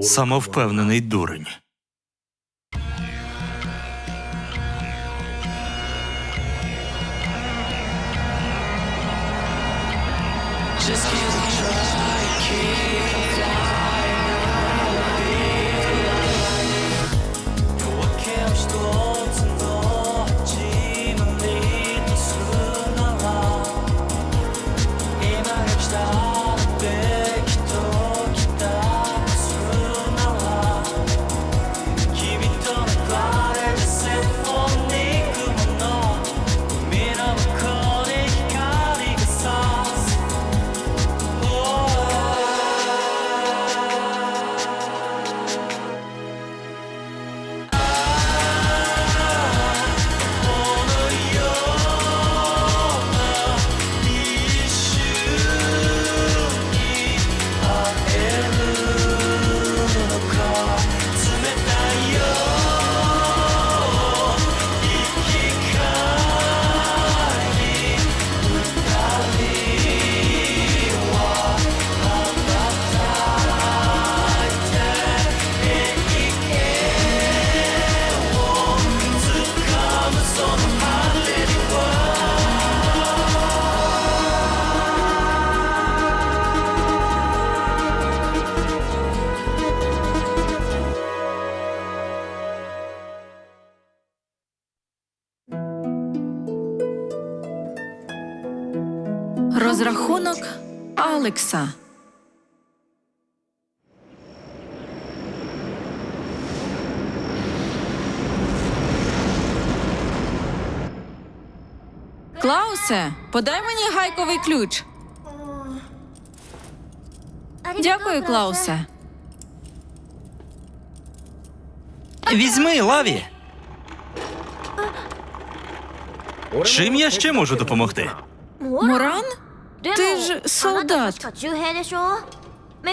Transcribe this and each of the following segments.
Самовпевнений дурень. Алекса. Клаусе, подай мені гайковий ключ. Дякую, Клаусе. Візьми, лаві. Чим я ще можу допомогти? Муран? Ти ж солдат.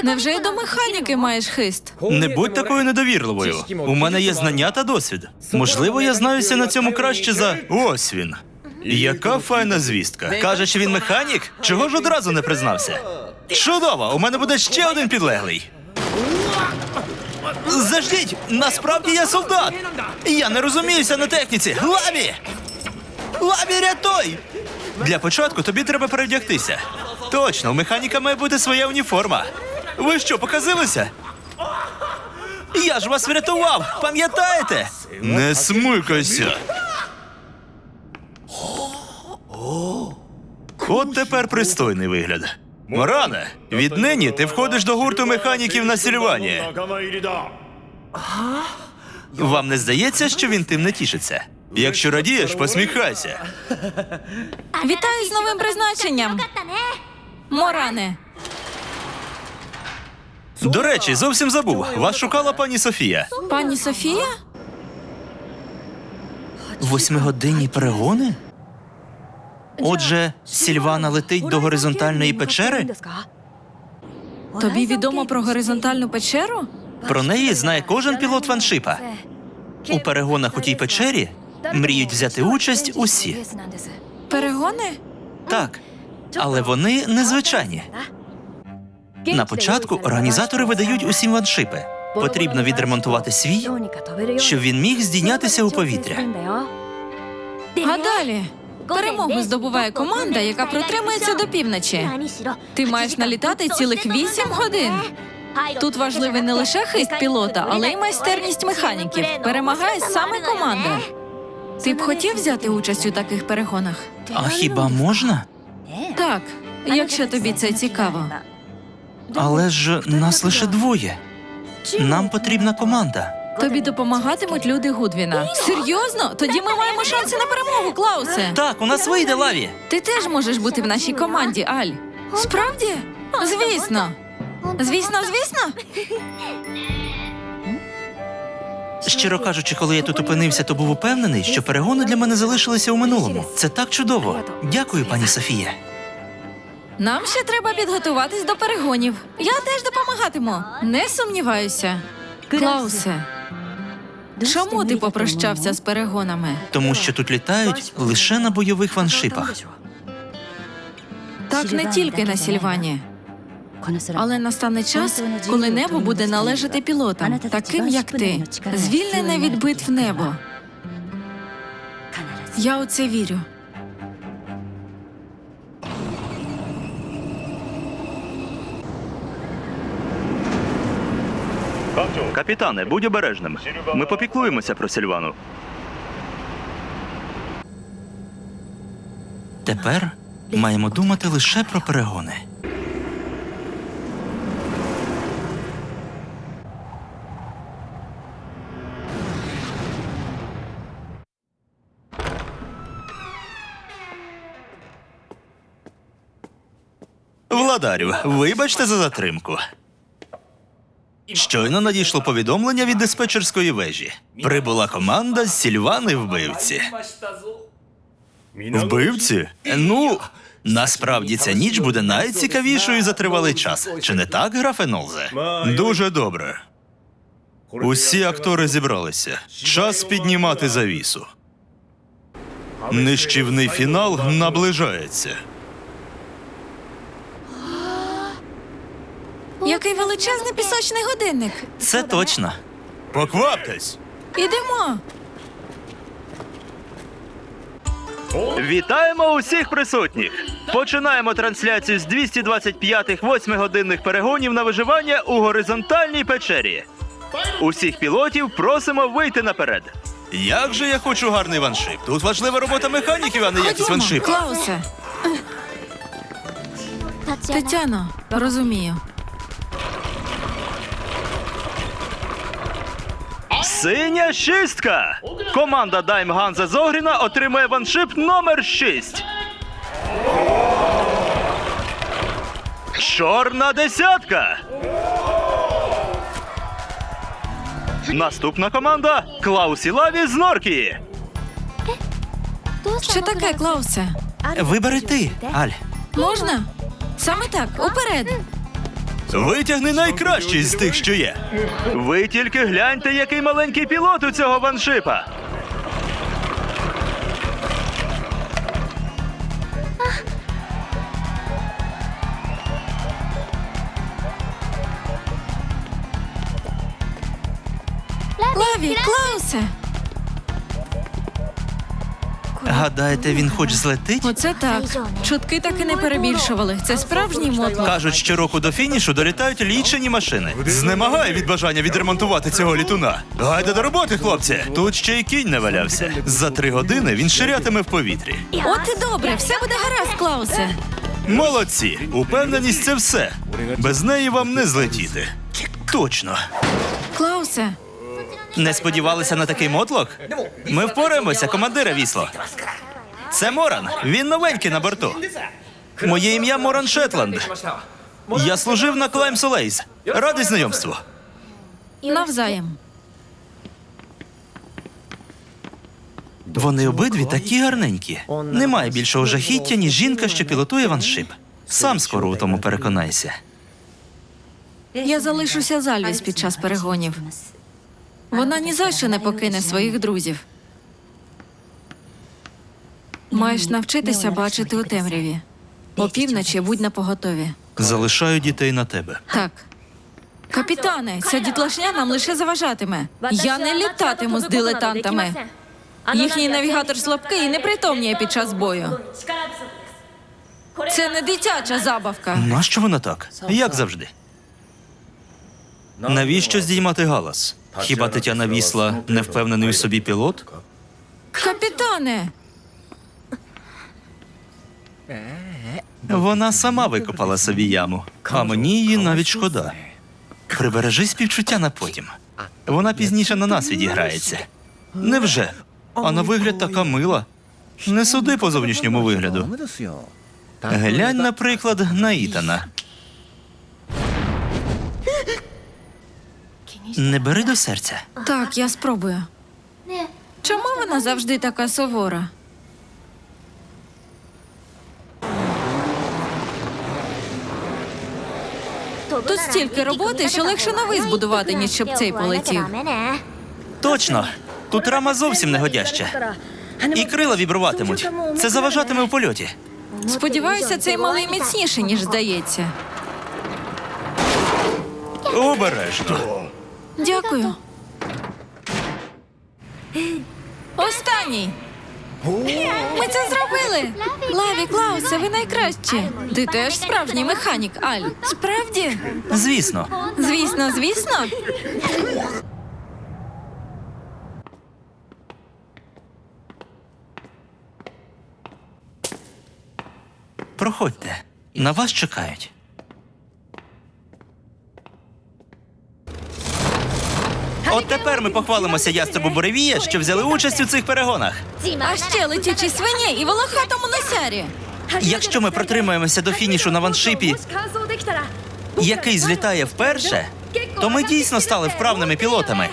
Невже й до механіки маєш хист? Не будь такою недовірливою. У мене є знання та досвід. Можливо, я знаюся на цьому краще за ось він. Яка файна звістка. Каже, що він механік? Чого ж одразу не признався? Чудово! У мене буде ще один підлеглий. Заждіть! Насправді я солдат! Я не розуміюся на техніці! Лаві! Лаві, рятуй! Для початку тобі треба перевдягтися. Точно, у механіка має бути своя уніформа. Ви що, показилися? Я ж вас врятував, пам'ятаєте? Не смикайся. От тепер пристойний вигляд. Моране, віднині ти входиш до гурту механіків на Сільвані. Вам не здається, що він тим не тішиться? Якщо радієш, посміхайся. Вітаю з новим призначенням. Моране. До речі, зовсім забув. Вас шукала пані Софія. Пані Софія? Восьмигодинні перегони? Отже, Сільвана летить до горизонтальної печери? Тобі відомо про горизонтальну печеру? Про неї знає кожен пілот ваншипа. У перегонах у тій печері мріють взяти участь усі. Перегони? Так, але вони незвичайні. На початку організатори видають усім ваншипи. Потрібно відремонтувати свій, щоб він міг здійнятися у повітря. А далі? Перемогу здобуває команда, яка протримується до півночі. Ти маєш налітати цілих вісім годин. Тут важливий не лише хист пілота, але й майстерність механіків. Перемагає саме команда. Ти б хотів взяти участь у таких перегонах? А хіба можна? Так, якщо тобі це цікаво. Але ж нас лише двоє. Нам потрібна команда. Тобі допомагатимуть люди Гудвіна. Серйозно? Тоді ми маємо шанси на перемогу, Клаусе. Так, у нас вийде лаві. Ти теж можеш бути в нашій команді, Аль. Справді? Звісно. Звісно, звісно. Щиро кажучи, коли я тут опинився, то був упевнений, що перегони для мене залишилися у минулому. Це так чудово. Дякую, пані Софія. Нам ще треба підготуватись до перегонів. Я теж допомагатиму. Не сумніваюся. Клаусе, чому ти попрощався з перегонами? Тому що тут літають лише на бойових ваншипах. Так не тільки на Сільвані. Але настане час, коли небо буде належати пілотам, таким як ти, звільнене від битв небо. Я у це вірю. Капітане, будь обережним. Ми попіклуємося про Сільвану. Тепер маємо думати лише про перегони. Владарю, вибачте за затримку. Щойно надійшло повідомлення від диспетчерської вежі. Прибула команда з Сільвани вбивці. Вбивці? Ну, насправді ця ніч буде найцікавішою за тривалий час. Чи не так, графе Нолзе? Дуже добре. Усі актори зібралися. Час піднімати завісу. Нищівний фінал наближається. Який величезний пісочний годинник. Це точно. Покваптесь! Ідемо. Вітаємо усіх присутніх! Починаємо трансляцію з 225-х 8-годинних перегонів на виживання у горизонтальній печері. Усіх пілотів просимо вийти наперед. Як же я хочу гарний ваншип? Тут важлива робота механіків, а не якість Ходімо, ваншипа. Клаусе. Тетяно, розумію. Синя шістка! Команда Дайм Ганза Зогріна отримує ваншип номер 6. Чорна десятка. Наступна команда Клаус і Лаві з Норкії. Що таке, Клаусе? Вибери ти, Аль. Можна? Саме так, уперед. Витягни найкращий з тих, що є. Ви тільки гляньте, який маленький пілот у цього ваншипа. Лаві, Клаусе. Гадаєте, він хоч злетить? Оце так. Чутки таки не перебільшували. Це справжній мотлох. Кажуть, що року до фінішу долітають лічені машини. Знемагає від бажання відремонтувати цього літуна. Гайде до роботи, хлопці. Тут ще й кінь не валявся. За три години він ширятиме в повітрі. От і добре, все буде гаразд, Клаусе. Молодці! Упевненість це все. Без неї вам не злетіти. Точно. Клаусе, Не сподівалися на такий мотлок? Ми впораємося, командире вісло. Це Моран. Він новенький на борту. Моє ім'я Моран Шетланд. Я служив на Клайм Солейз. Радий знайомству. навзаєм. Вони обидві такі гарненькі. Немає більшого жахіття, ніж жінка, що пілотує ваншип. Сам скоро у тому переконайся. Я залишуся з Альвіс під час перегонів. Вона ні за що не покине своїх друзів. Маєш навчитися бачити у темряві. Опівночі будь на поготові. Залишаю дітей на тебе. Так. Капітане, ця дітлашня нам лише заважатиме. Я не літатиму з дилетантами. Їхній навігатор слабкий і не притомніє під час бою. Це не дитяча забавка. Нащо вона так? Як завжди? Навіщо здіймати галас? Хіба Тетяна Вісла не впевнений у собі пілот? Капітане, Вона сама викопала собі яму, а мені її навіть шкода. Прибережи співчуття на потім. Вона пізніше на нас відіграється. Невже? А на вигляд така мила. Не суди по зовнішньому вигляду. Глянь, наприклад, на Ітана. Не бери до серця. так, я спробую. Чому вона завжди така сувора? Тут стільки роботи, що легше новий збудувати, ніж щоб цей полетів. Точно. Тут рама зовсім негодяща. І крила вібруватимуть. Це заважатиме в польоті. Сподіваюся, цей малий міцніший, ніж здається. Обережно. Дякую. Останній. Ми це зробили. Лаві, Клаусе, ви найкращі. Ти теж справжній механік, Аль. Справді? Звісно. Звісно, звісно. Проходьте. На вас чекають. От тепер ми похвалимося ястребу Буревія, що взяли участь у цих перегонах. А ще летючі свині і волохатому носярі. Якщо ми протримаємося до фінішу на ваншипі, який злітає вперше, то ми дійсно стали вправними пілотами.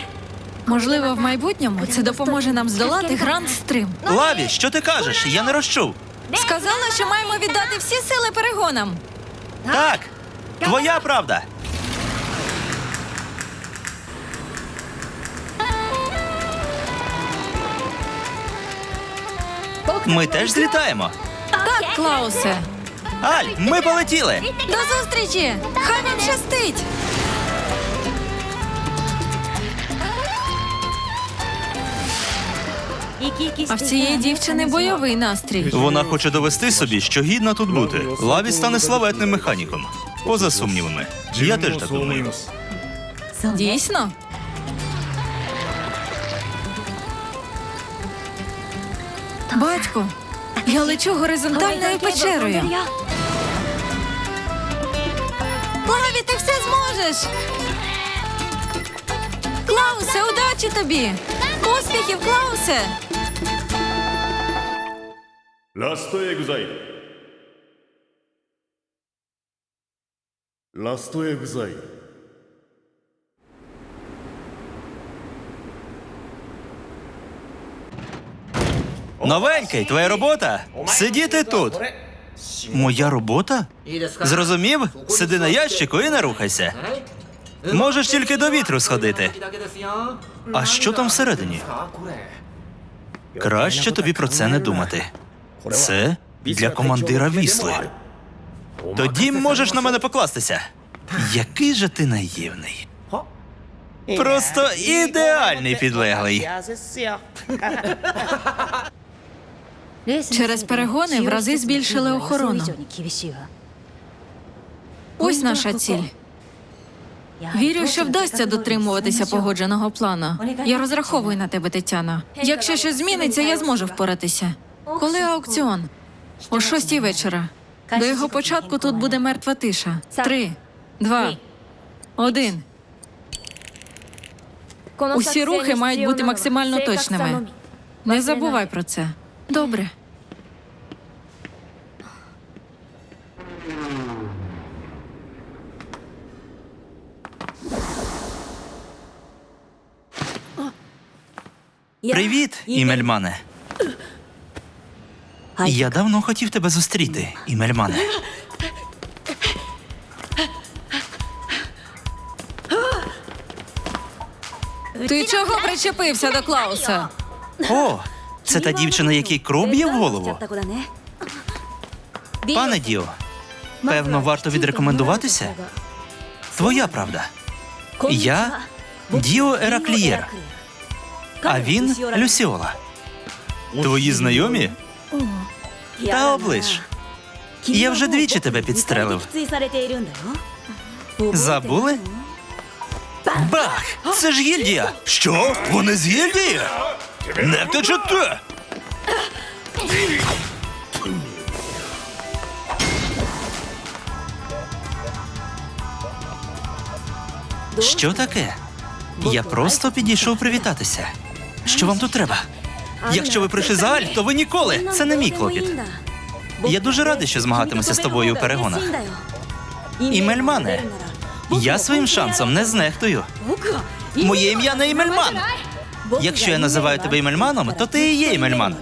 Можливо, в майбутньому це допоможе нам здолати Гранд Стрим. Лаві, що ти кажеш? Я не розчув. Сказала, що маємо віддати всі сили перегонам. Так, твоя правда. Ми теж злітаємо. Так, Клаусе. Аль, ми полетіли. До зустрічі! Хай вам щастить! А в цієї дівчини бойовий настрій. Вона хоче довести собі, що гідна тут бути. Лаві стане славетним механіком. Поза сумнівами. Я теж так думаю. Дійсно? Батько, я лечу горизонтальною печерою. Лаві, ти все зможеш! Клаусе, удачі тобі! Успіхів, Клаусе! ラストエグザイルラストエグザイル Новенький, твоя робота? Сидіти тут. Моя робота? Зрозумів? Сиди на ящику і не рухайся. Можеш тільки до вітру сходити. А що там всередині? Краще тобі про це не думати. Це для командира вісли. Тоді можеш на мене покластися. Який же ти наївний. Просто ідеальний підлеглий. Через перегони в рази збільшили охорону. Ось наша ціль. Вірю, що вдасться дотримуватися погодженого плану. Я розраховую на тебе, Тетяно. Якщо щось зміниться, я зможу впоратися. Коли аукціон? О шостій вечора. До його початку тут буде мертва тиша. Три, два, один. Усі рухи мають бути максимально точними. Не забувай про це. Добре. Привіт, Імельмане. Я давно хотів тебе зустріти, Імельмане. Ти чого причепився до Клауса? О, це та дівчина, який кров б'є в голову. Пане Діо, певно, варто відрекомендуватися? Твоя правда. Я Діо Ераклієр, а він Люсіола. Твої знайомі? Та оближ. Я вже двічі тебе підстрелив. Забули? Бах! Це ж гільдія! Що? Вони з гільдії? Не втечете! Що таке? Я просто підійшов привітатися. Що вам тут треба? Якщо ви прийшли за Аль, то ви ніколи. Це не мій клопіт. Я дуже радий, що змагатимуся з тобою у перегонах. Імельмане, я своїм шансом не знехтую. Моє ім'я не Імельман. Якщо я називаю тебе Імельманом, то ти і є Імельман.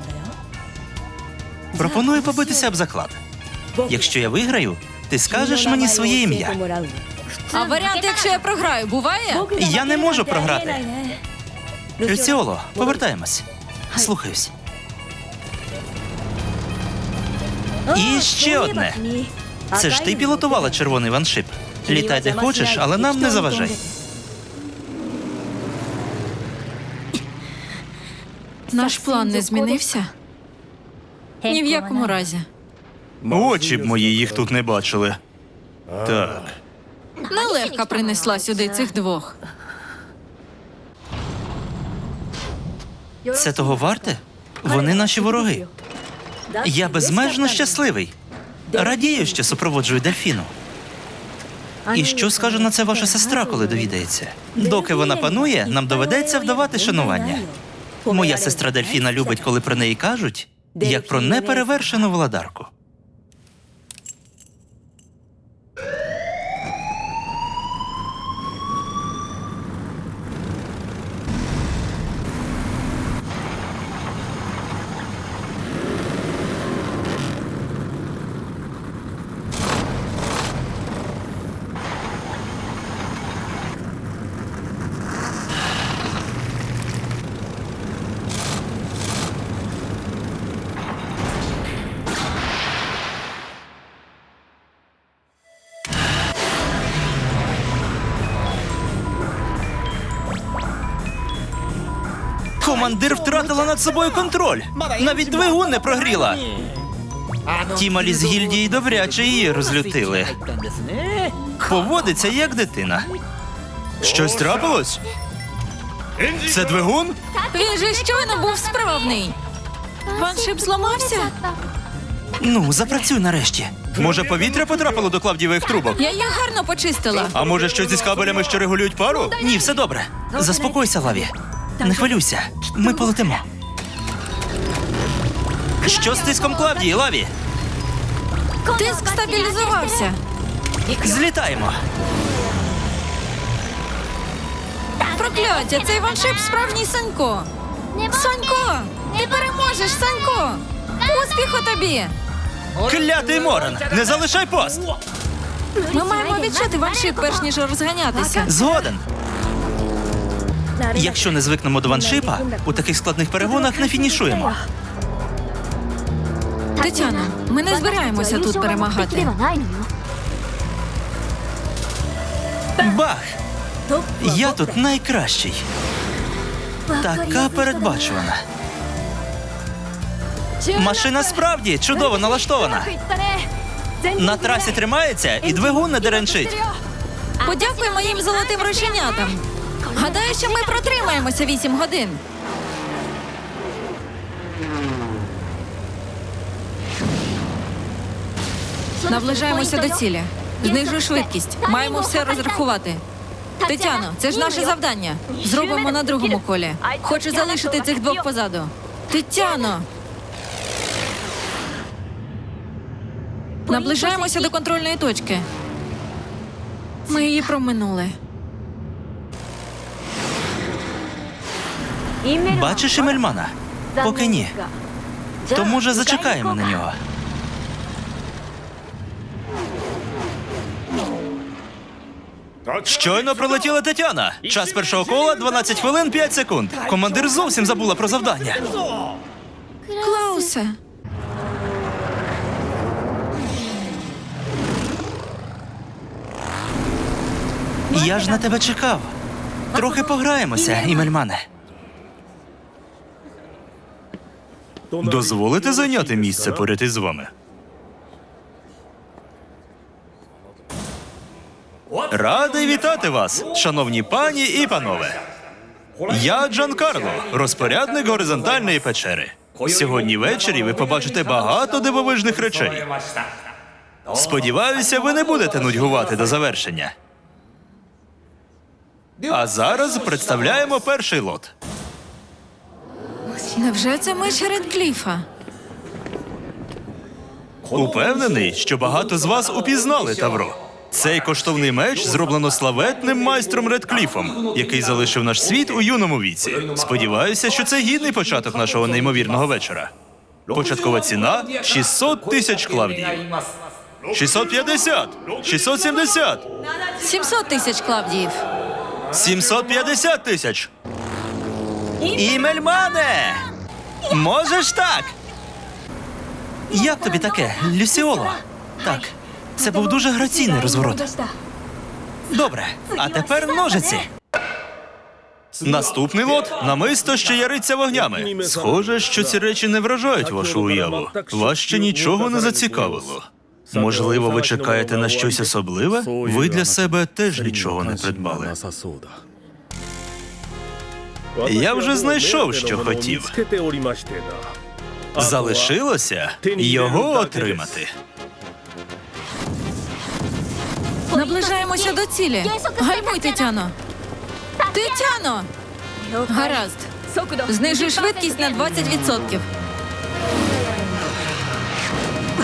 Пропоную побитися об заклад. Якщо я виграю, ти скажеш мені своє ім'я. А варіант, якщо я програю, буває? Я не можу програти. Люціоло, повертаємось. Слухаюсь. І ще одне. Це ж ти пілотувала червоний ваншип. Літай де хочеш, але нам не заважай. Наш план не змінився? Ні в якому разі. Очі б мої їх тут не бачили. Так. Нелегка принесла сюди цих двох. Це того варте? Вони наші вороги. Я безмежно щасливий. Радію, що супроводжую дельфіну. І що скаже на це ваша сестра, коли довідається? Доки вона панує, нам доведеться вдавати шанування. Моя сестра Дельфіна любить, коли про неї кажуть, як про неперевершену владарку. Втратила над собою контроль. Навіть двигун не прогріла. Ті малі з гільдії добряче її розлютили. Поводиться як дитина. Щось трапилось? Це двигун? Він же щойно був справний. Ваншип зламався? Ну, запрацюй нарешті. Може, повітря потрапило до клавдієвих трубок? Я їх гарно почистила. А може, щось із кабелями, що регулюють пару? Ні, все добре. Заспокойся, Лаві. Не хвилюйся. Ми полетимо. Що з тиском Клавдії, Лаві? Тиск стабілізувався. Злітаємо. Прокляття, цей ваншип справжній Санько. Санько! Ти переможеш, Санько! Успіху тобі! Клятий Моран, не залишай пост. Ми маємо відчути ваншип, перш ніж розганятися. Згоден. Якщо не звикнемо до ваншипа, у таких складних перегонах не фінішуємо. Тетяна, ми не збираємося тут перемагати. Бах! Я тут найкращий. Така передбачувана. Машина справді чудово налаштована. На трасі тримається і двигун не деренчить. Подякуємо їм золотим рученятам. Гадаю, що ми протримаємося 8 годин. Наближаємося до цілі. Знижуй швидкість. Маємо все розрахувати. Тетяно, це ж наше завдання. Зробимо на другому колі. Хочу залишити цих двох позаду. Тетяно! Наближаємося до контрольної точки. Ми її проминули. Бачиш Емельмана? Поки ні. То може зачекаємо на нього. Щойно прилетіла Тетяна. Час першого кола 12 хвилин 5 секунд. Командир зовсім забула про завдання. Клаусе. Я ж на тебе чекав. Трохи пограємося, Імельмане. Дозволите зайняти місце поряд із вами? Радий вітати вас, шановні пані і панове. Я Джан Карло, розпорядник горизонтальної печери. Сьогодні ввечері ви побачите багато дивовижних речей. Сподіваюся, ви не будете нудьгувати до завершення. А зараз представляємо перший лот. Невже це меч Редкліфа? Упевнений, що багато з вас упізнали Тавро. Цей коштовний меч зроблено славетним майстром Редкліфом, який залишив наш світ у юному віці. Сподіваюся, що це гідний початок нашого неймовірного вечора. Початкова ціна 600 тисяч клавдій. 650, 670, 700 тисяч клавдіїв. 750 тисяч. Імельмане! Можеш так? Як тобі таке, Люсіоло? Так, це був дуже граційний розворот. Добре, а тепер ножиці. Наступний лот намисто, що яриться вогнями. Схоже, що ці речі не вражають вашу уяву. Вас ще нічого не зацікавило. Можливо, ви чекаєте на щось особливе? Ви для себе теж нічого не придбали. Я вже знайшов, що хотів. Залишилося його отримати. Наближаємося до цілі. Гальмуй, Тетяно. Тетяно! Гаразд. Знижуй швидкість на 20%.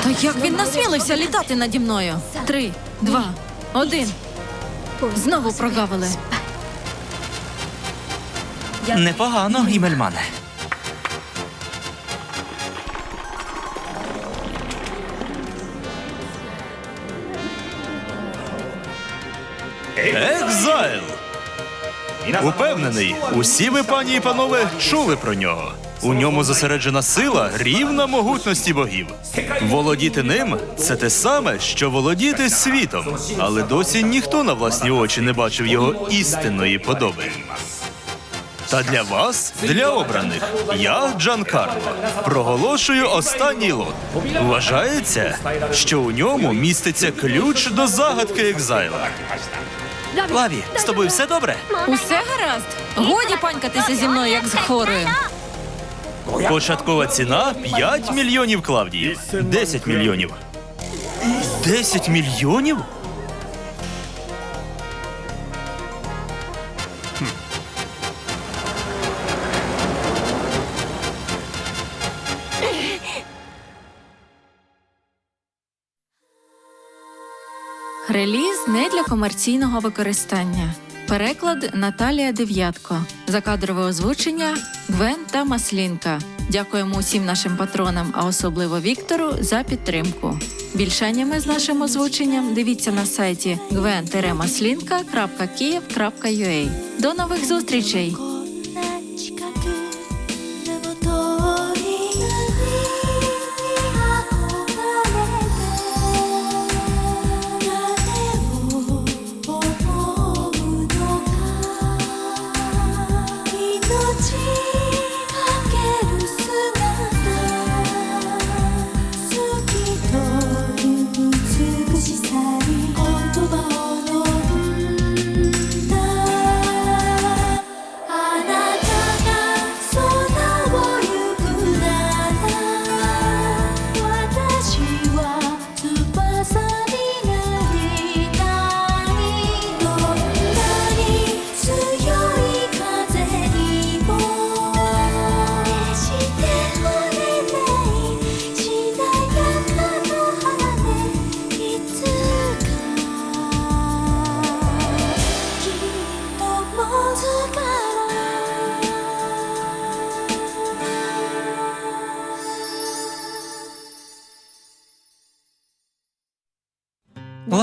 Та як він насмілився літати наді мною? Три, два, один. Знову прогавили. Непогано, Гімельмане. Екзайл! Упевнений, усі ви, пані і панове, чули про нього. У ньому зосереджена сила рівна могутності богів. Володіти ним це те саме, що володіти світом, але досі ніхто на власні очі не бачив його істинної подоби. Та для вас, для обраних, я, Джан Карло, проголошую останній лот. Вважається, що у ньому міститься ключ до загадки екзайла. Лаві, з тобою все добре? Усе гаразд. Годі панькатися зі мною, як з хворою. Початкова ціна 5 мільйонів клавдіїв. 10 мільйонів. 10 мільйонів? Реліз не для комерційного використання. Переклад Наталія Дев'ятко. Закадрове озвучення Гвен та Маслінка. Дякуємо усім нашим патронам, а особливо Віктору, за підтримку. Більше аніме з нашим озвученням дивіться на сайті gwen-maslinka.kiev.ua. До нових зустрічей!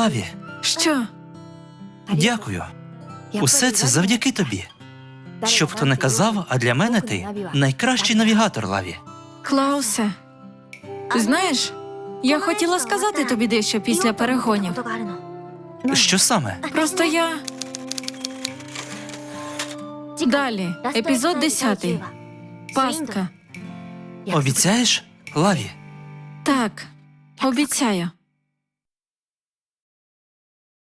Лаві, Що? дякую. Усе це завдяки тобі. Щоб хто не казав, а для мене ти найкращий навігатор, Лаві. Клаусе, знаєш, я хотіла сказати тобі дещо після перегонів. Що саме? Просто я. Далі, епізод 10. Пастка. Обіцяєш, Лаві? Так, обіцяю.